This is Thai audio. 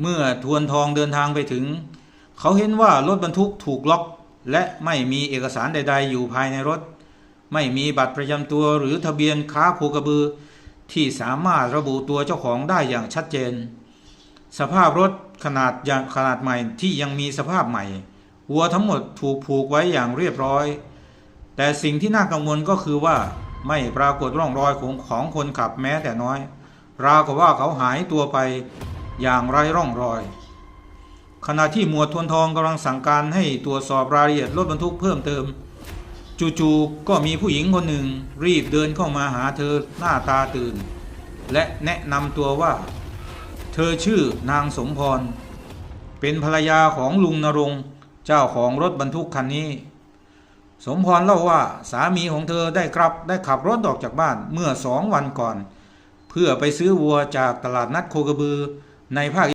เมื่อทวนทองเดินทางไปถึง เขาเห็นว่ารถบรรทุกถูกล็อก และไม่มีเอกสารใด ๆ อยู่ภายในรถ ไม่มีบัตรประจำตัวหรือทะเบียนค้าโคกระบือ ที่สามารถระบุตัวเจ้าของได้อย่างชัดเจน สภาพรถขนาดอย่างขนาดใหม่ที่ยังมีสภาพใหม่วัวทั้งหมดถูกผูกไว้อย่างเรียบร้อย แต่สิ่งที่น่ากังวลก็คือว่าไม่ปรากฏร่องรอยของของคนขับแม้แต่น้อย ราวกับว่าเขาหายตัวไป อย่างไร้ร่องรอย ขณะที่หมวดทวนทองกำลังสั่งการให้ตรวจสอบรายละเอียดรถบรรทุกเพิ่มเติม จู่ๆก็มีผู้หญิงคนหนึ่งรีบเดินเข้ามาหาเธอหน้าตาตื่น และแนะนำตัวว่า เธอชื่อนางสมพร เป็นภรรยาของลุงนรงเจ้าของรถบรรทุกคันนี้สมพรเล่าว่าสามีของเธอได้กลับได้ขับรถออกจากบ้านเมื่อสองวันก่อน เพื่อไปซื้อวัวจากตลาดนัดโคกระบือ ในภาค